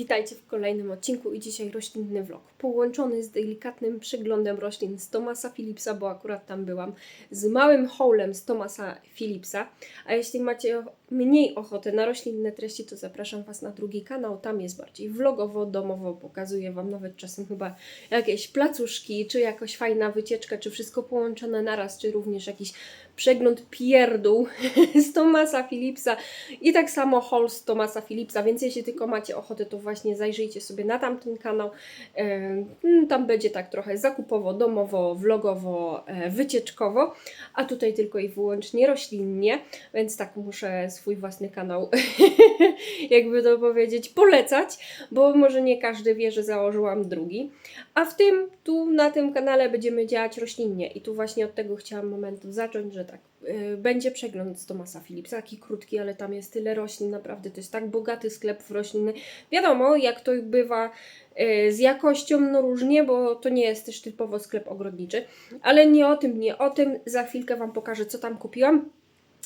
Witajcie w kolejnym odcinku i dzisiaj roślinny vlog. Połączony z delikatnym przeglądem roślin z Thomasa Philipsa, bo akurat tam byłam, z małym haulem z Thomasa Philipsa. A jeśli macie mniej ochoty na roślinne treści, to zapraszam Was na drugi kanał. Tam jest bardziej vlogowo, domowo. Pokazuję Wam nawet czasem chyba jakieś placuszki, czy jakoś fajna wycieczka, czy wszystko połączone naraz, czy również jakiś przegląd pierdół z Thomasa Philipsa i tak samo haul z Thomasa Philipsa, więc jeśli tylko macie ochotę, to właśnie zajrzyjcie sobie na tamten kanał. Mm, Tam będzie tak trochę zakupowo, domowo, vlogowo, e, wycieczkowo, a tutaj tylko i wyłącznie roślinnie, więc tak muszę swój własny kanał, jakby to powiedzieć, polecać, bo może nie każdy wie, że założyłam drugi. A w tym, tu na tym kanale będziemy działać roślinnie i tu właśnie od tego chciałam momentu zacząć, że tak, y, będzie przegląd z Tomasa Philipsa, taki krótki, ale tam jest tyle roślin, naprawdę to jest tak bogaty sklep w rośliny. Wiadomo, jak to bywa y, z jakością, no różnie, bo to nie jest też typowo sklep ogrodniczy, ale nie o tym, nie o tym, za chwilkę Wam pokażę, co tam kupiłam.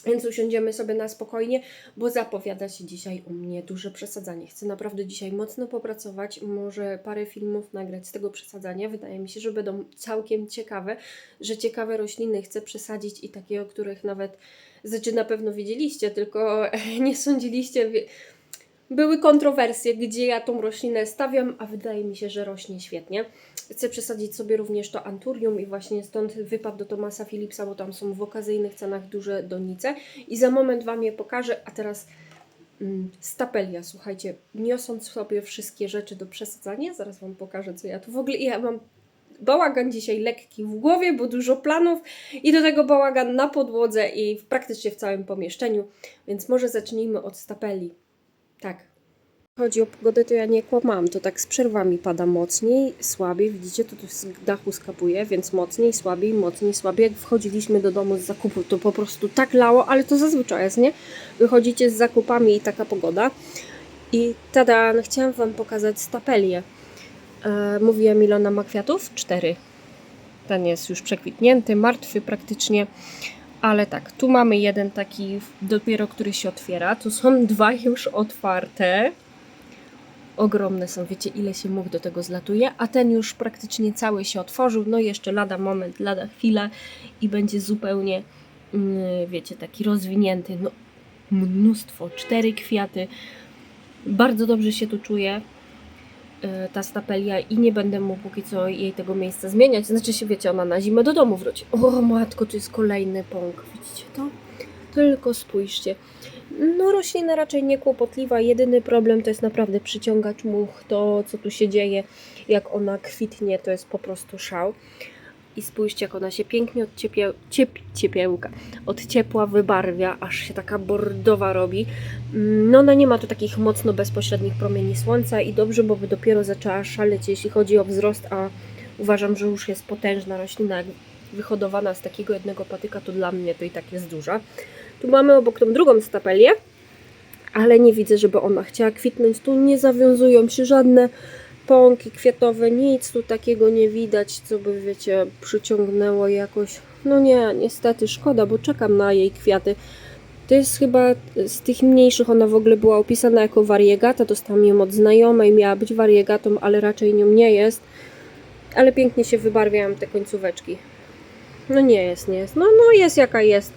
Więc usiądziemy sobie na spokojnie, bo zapowiada się dzisiaj u mnie duże przesadzanie. Chcę naprawdę dzisiaj mocno popracować, może parę filmów nagrać z tego przesadzania. Wydaje mi się, że będą całkiem ciekawe, że ciekawe rośliny chcę przesadzić i takie, o których nawet, znaczy na pewno wiedzieliście, tylko nie sądziliście. Były kontrowersje, gdzie ja tą roślinę stawiam, a wydaje mi się, że rośnie świetnie. Chcę przesadzić sobie również to anturium i właśnie stąd wypadł do Tomasa Philipsa, bo tam są w okazyjnych cenach duże donice. I za moment Wam je pokażę, a teraz mm, stapelia, słuchajcie, niosąc sobie wszystkie rzeczy do przesadzania, zaraz Wam pokażę, co ja tu w ogóle, ja mam bałagan dzisiaj lekki w głowie, bo dużo planów i do tego bałagan na podłodze i praktycznie w całym pomieszczeniu, więc może zacznijmy od stapeli. Tak. Chodzi o pogodę, to ja nie kłamałam. To tak z przerwami pada mocniej, słabiej. Widzicie, to tu z dachu skapuje, więc mocniej, słabiej, mocniej, słabiej. Jak wchodziliśmy do domu z zakupu, to po prostu tak lało, ale to zazwyczaj jest, nie? Wychodzicie z zakupami i taka pogoda. I tada, no chciałam Wam pokazać stapelię. E, mówiłam, ile ona ma kwiatów? Cztery. Ten jest już przekwitnięty, martwy praktycznie. Ale tak, tu mamy jeden taki dopiero, który się otwiera. Tu są dwa już otwarte. Ogromne są, wiecie ile się mógł do tego zlatuje, a ten już praktycznie cały się otworzył. No jeszcze lada moment, lada chwila i będzie zupełnie, mm, wiecie, taki rozwinięty. No, mnóstwo, cztery kwiaty. Bardzo dobrze się tu czuję ta stapelia i nie będę mu póki co jej tego miejsca zmieniać. Znaczy się, wiecie, ona na zimę do domu wróci. O matko, to jest kolejny pąk. Widzicie to? Tylko spójrzcie. No roślina raczej nie kłopotliwa. Jedyny problem to jest naprawdę przyciągacz much. To, co tu się dzieje, jak ona kwitnie, to jest po prostu szał. I spójrzcie, jak ona się pięknie od ciepie, ciep, ciepiełka, od ciepła wybarwia, aż się taka bordowa robi. Mm, No ona nie ma tu takich mocno bezpośrednich promieni słońca i dobrze, bo by dopiero zaczęła szaleć, jeśli chodzi o wzrost, a uważam, że już jest potężna roślina. Jak wyhodowana z takiego jednego patyka, to dla mnie to i tak jest duża. Tu mamy obok tą drugą stapelię, ale nie widzę, żeby ona chciała kwitnąć. Tu nie zawiązują się żadne pąki kwiatowe, nic tu takiego nie widać, co by, wiecie, przyciągnęło jakoś. No nie, niestety, szkoda, bo czekam na jej kwiaty. To jest chyba z tych mniejszych, ona w ogóle była opisana jako wariegata, dostałam ją od znajomej, miała być wariegatą, ale raczej nią nie jest. Ale pięknie się wybarwiają te końcóweczki. No nie jest, nie jest. No, no jest jaka jest.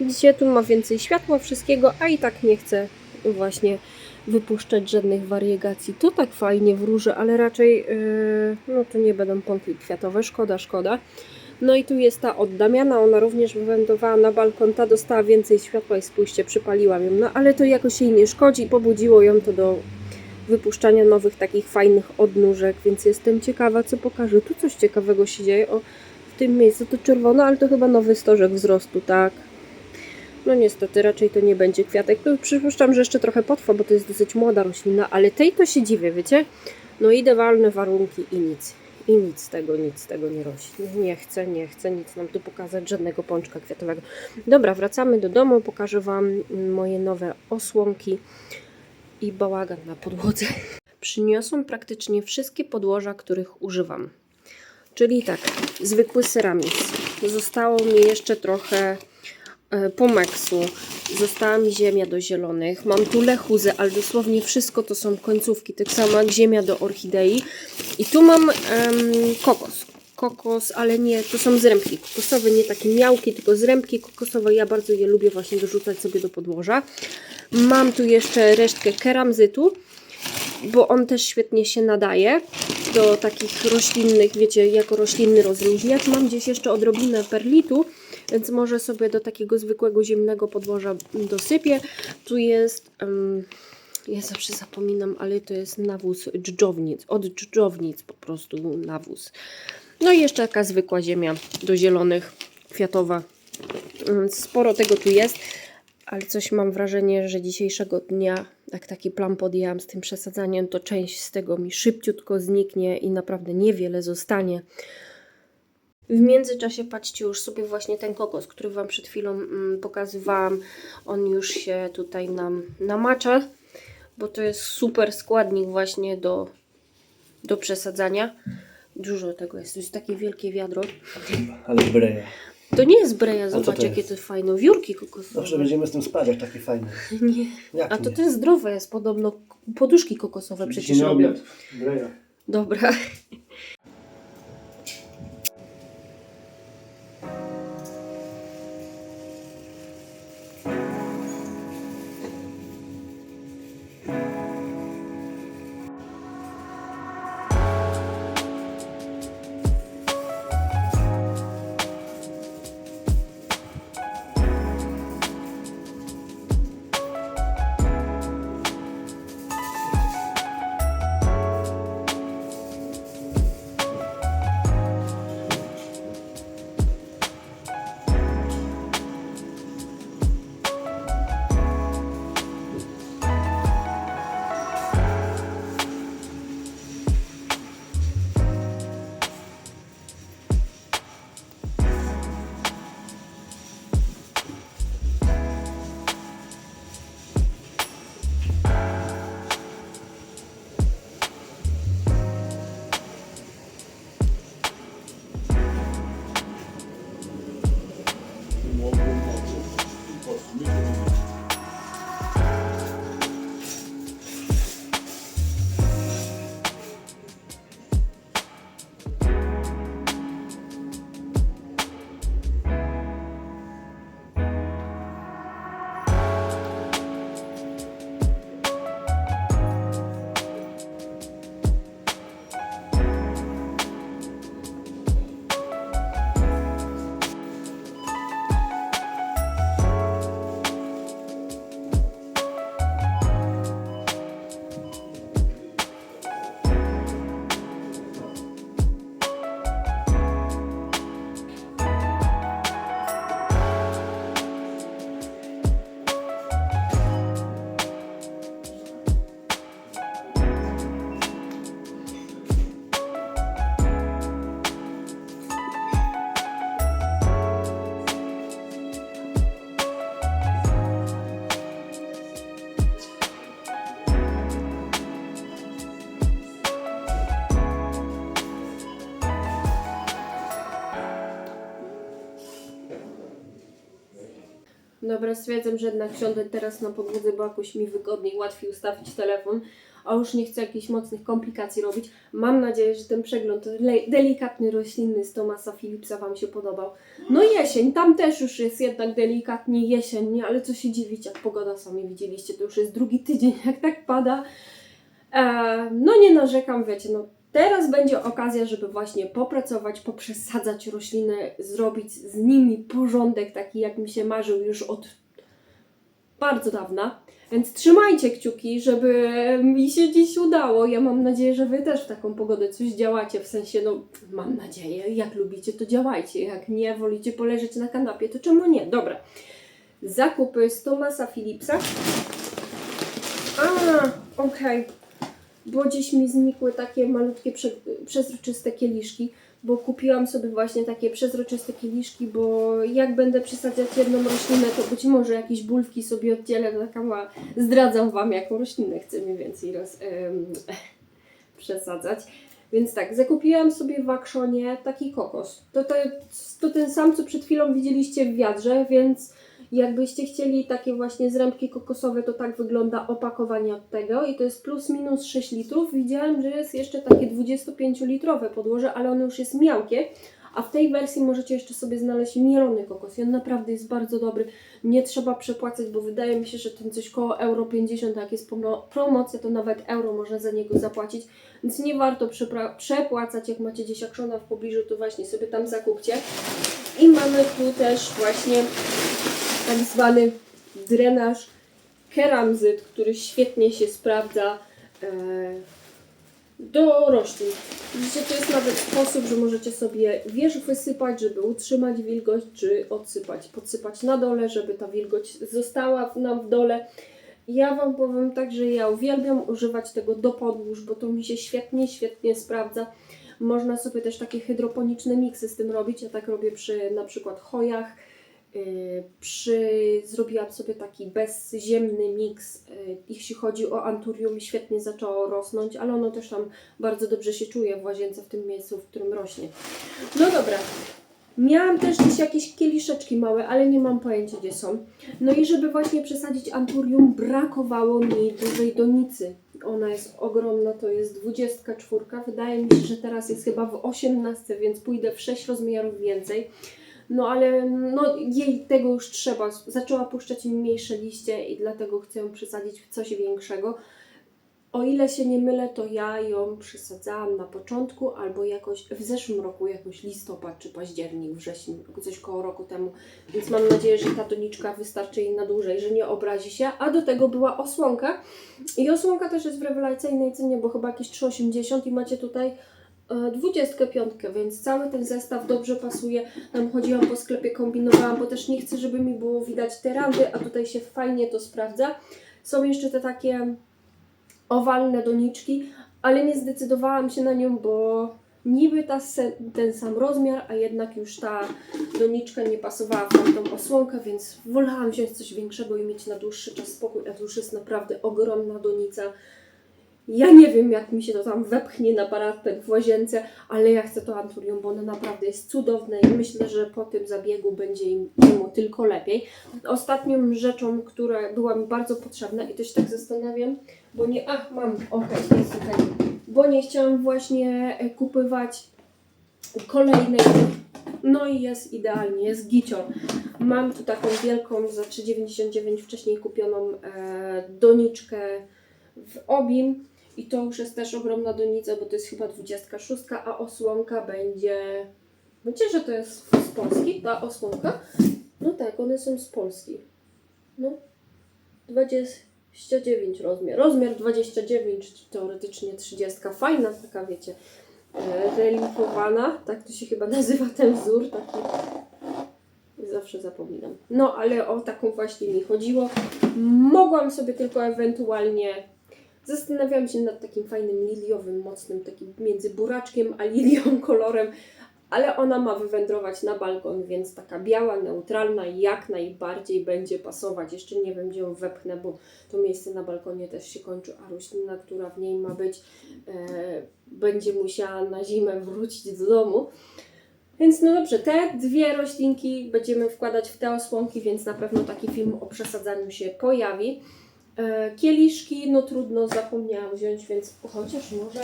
Widzicie, tu ma więcej światła, wszystkiego, a i tak nie chcę właśnie wypuszczać żadnych wariegacji. To tak fajnie wróży, ale raczej yy, no to nie będą pąki kwiatowe, szkoda, szkoda. No i tu jest ta od Damiana, ona również wywędowała na balkon, ta dostała więcej światła i spójrzcie, przypaliłam ją, no ale to jakoś jej nie szkodzi, pobudziło ją to do wypuszczania nowych takich fajnych odnóżek, więc jestem ciekawa, co pokaże. Tu coś ciekawego się dzieje, o w tym miejscu to czerwono, ale to chyba nowy stożek wzrostu, tak? No niestety, raczej to nie będzie kwiatek. Tu przypuszczam, że jeszcze trochę potrwa, bo to jest dosyć młoda roślina, ale tej to się dziwię, wiecie? No idealne warunki i nic. I nic z tego, nic z tego nie rośnie. Nie chcę, nie chcę nic nam tu pokazać, żadnego pączka kwiatowego. Dobra, wracamy do domu, pokażę Wam moje nowe osłonki i bałagan na podłodze. Przyniosłam praktycznie wszystkie podłoża, których używam. Czyli tak, zwykły ceramic. Zostało mi jeszcze trochę e, Pomexu. Została mi ziemia do zielonych. Mam tu lechuzę, ale dosłownie wszystko to są końcówki. Tak samo jak ziemia do orchidei. I tu mam kokos. Kokos, ale nie, to są zrębki kokosowe, nie takie miałki, tylko zrębki kokosowe. Ja bardzo je lubię właśnie dorzucać sobie do podłoża. Mam tu jeszcze resztkę keramzytu bo on też świetnie się nadaje do takich roślinnych, wiecie, jako roślinny rozluźniacz. Mam gdzieś jeszcze odrobinę perlitu, więc może sobie do takiego zwykłego ziemnego podłoża dosypię. Tu jest, em, ja zawsze zapominam, ale to jest nawóz dżdżownic, od dżdżownic po prostu nawóz. No i jeszcze taka zwykła ziemia do zielonych, kwiatowa. Więc Sporo tego tu jest, ale coś mam wrażenie, że dzisiejszego dnia, jak taki plan podjęłam z tym przesadzaniem, to część z tego mi szybciutko zniknie i naprawdę niewiele zostanie. W międzyczasie patrzcie już sobie właśnie ten kokos, który Wam przed chwilą mm, pokazywałam. On już się tutaj nam namacza, bo to jest super składnik właśnie do, do przesadzania. Dużo tego jest, to jest takie wielkie wiadro. Ale breja. To nie jest breja, co to zobacz jakie jest? to fajne. Wiórki kokosowe. Zawsze będziemy z tym spać, jak takie fajne. Nie. Jak A to nie? to jest zdrowe jest podobno. Poduszki kokosowe przecież robią. obiad. Breja. Dobra. Dobra, stwierdzam, że jednak siądę teraz na podłodze, bo jakoś mi wygodniej, łatwiej ustawić telefon, a już nie chcę jakichś mocnych komplikacji robić. Mam nadzieję, że ten przegląd delikatny, roślinny z Tomasa Philipsa Wam się podobał. No jesień, tam też już jest jednak delikatnie jesień, nie? ale co się dziwić, jak pogoda sami widzieliście, to już jest drugi tydzień, jak tak pada. E, no nie narzekam, wiecie, no teraz będzie okazja, żeby właśnie popracować, poprzesadzać rośliny, zrobić z nimi porządek taki, jak mi się marzył już od bardzo dawna. Więc trzymajcie kciuki, żeby mi się dziś udało. Ja mam nadzieję, że Wy też w taką pogodę coś działacie. W sensie, no, mam nadzieję, jak lubicie, to działajcie. Jak nie, wolicie poleżeć na kanapie, to czemu nie? Dobra. Zakupy z Tomasa Philipsa. A, okej. Bo gdzieś mi znikły takie malutkie, prze, przezroczyste kieliszki, bo kupiłam sobie właśnie takie przezroczyste kieliszki, bo jak będę przesadzać jedną roślinę, to być może jakieś bulwki sobie oddzielę, taka mała, zdradzam Wam, jaką roślinę chcę mniej więcej roz, em, przesadzać. Więc tak, zakupiłam sobie w Akszonie taki kokos. To, to, to ten sam, co przed chwilą widzieliście w wiadrze, więc Jakbyście chcieli takie właśnie zrębki kokosowe, to tak wygląda opakowanie od tego i to jest plus minus 6 litrów. Widziałam, że jest jeszcze takie 25-litrowe podłoże, ale ono już jest miałkie. A w tej wersji możecie jeszcze sobie znaleźć mielony kokos i on naprawdę jest bardzo dobry. Nie trzeba przepłacać, bo wydaje mi się, że ten coś koło euro 50, a jak jest promo- promocja, to nawet euro można za niego zapłacić. Więc nie warto przepłacać, jak macie gdzieś akszona w pobliżu, to właśnie sobie tam zakupcie. I mamy tu też właśnie tak zwany drenaż keramzyt, który świetnie się sprawdza e, do roślin. Widzicie, to jest nawet sposób, że możecie sobie wierzch wysypać, żeby utrzymać wilgoć, czy odsypać, podsypać na dole, żeby ta wilgoć została nam w dole. Ja Wam powiem tak, że ja uwielbiam używać tego do podłóż, bo to mi się świetnie, świetnie sprawdza. Można sobie też takie hydroponiczne miksy z tym robić. Ja tak robię przy na przykład chojach. Yy, Przy, zrobiłam sobie taki bezziemny miks, yy, jeśli chodzi o anturium, świetnie zaczęło rosnąć, ale ono też tam bardzo dobrze się czuje w łazience, w tym miejscu, w którym rośnie. No dobra, miałam też gdzieś jakieś kieliszeczki małe, ale nie mam pojęcia gdzie są. No i żeby właśnie przesadzić anturium, brakowało mi dużej donicy. Ona jest ogromna, to jest 24. Wydaje mi się, że teraz jest chyba w 18, więc pójdę w 6 rozmiarów więcej. No ale no, jej tego już trzeba. Zaczęła puszczać mniejsze liście i dlatego chcę ją przesadzić w coś większego. O ile się nie mylę, to ja ją przesadzałam na początku albo jakoś w zeszłym roku, jakoś listopad czy październik, wrzesień, coś koło roku temu. Więc mam nadzieję, że ta doniczka wystarczy jej na dłużej, że nie obrazi się. A do tego była osłonka. I osłonka też jest w rewelacyjnej cenie, bo chyba jakieś 3,80 i macie tutaj 25, więc cały ten zestaw dobrze pasuje. Tam chodziłam po sklepie, kombinowałam, bo też nie chcę, żeby mi było widać te randy, a tutaj się fajnie to sprawdza. Są jeszcze te takie owalne doniczki, ale nie zdecydowałam się na nią, bo niby ta ten sam rozmiar, a jednak już ta doniczka nie pasowała w tamtą osłonkę, więc wolałam wziąć coś większego i mieć na dłuższy czas spokój, a to już jest naprawdę ogromna donica. Ja nie wiem, jak mi się to tam wepchnie na parapet w łazience, ale ja chcę to anturium, bo ono naprawdę jest cudowne i myślę, że po tym zabiegu będzie im jemu tylko lepiej. Ostatnią rzeczą, która była mi bardzo potrzebna i też tak zastanawiam, bo nie, ach mam, okej, jest tutaj, bo nie chciałam właśnie e, kupywać kolejnej, no i jest idealnie, jest gicior. Mam tu taką wielką za 3,99 wcześniej kupioną e, doniczkę w obim i to już jest też ogromna donica, bo to jest chyba 26, a osłonka będzie, wiecie, że to jest z Polski, ta osłonka? No tak, one są z Polski. No, 29 rozmiar. Rozmiar 29, teoretycznie 30. Fajna taka, wiecie, e, reliefowana. Tak to się chyba nazywa ten wzór. Taki. Zawsze zapominam. No, ale o taką właśnie mi chodziło. Mogłam sobie tylko ewentualnie. Zastanawiałam się nad takim fajnym liliowym, mocnym, takim między buraczkiem a lilią kolorem, ale ona ma wywędrować na balkon, więc taka biała, neutralna jak najbardziej będzie pasować. Jeszcze nie wiem, gdzie ją wepchnę, bo to miejsce na balkonie też się kończy, a roślina, która w niej ma być, e, będzie musiała na zimę wrócić do domu. Więc no dobrze, te dwie roślinki będziemy wkładać w te osłonki, więc na pewno taki film o przesadzaniu się pojawi. E, kieliszki, no trudno, zapomniałam wziąć, więc chociaż może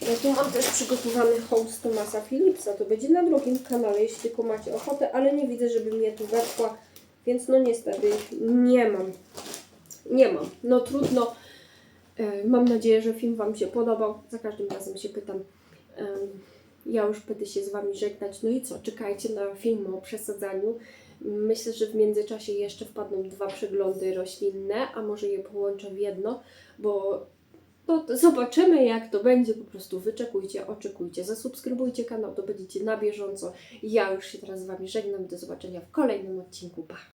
ja tu mam też przygotowany hołd Tomasa Philipsa. To będzie na drugim kanale, jeśli tylko macie ochotę, ale nie widzę, żeby mnie tu weszła, więc no niestety nie mam. Nie mam. No trudno. E, Mam nadzieję, że film Wam się podobał. Za każdym razem się pytam. Ja już będę się z Wami żegnać. No i co? Czekajcie na film o przesadzaniu. Myślę, że w międzyczasie jeszcze wpadną dwa przeglądy roślinne, a może je połączę w jedno, bo no, to zobaczymy jak to będzie. Po prostu wyczekujcie, oczekujcie, zasubskrybujcie kanał, to będziecie na bieżąco. Ja już się teraz z Wami żegnam. Do zobaczenia w kolejnym odcinku. Pa!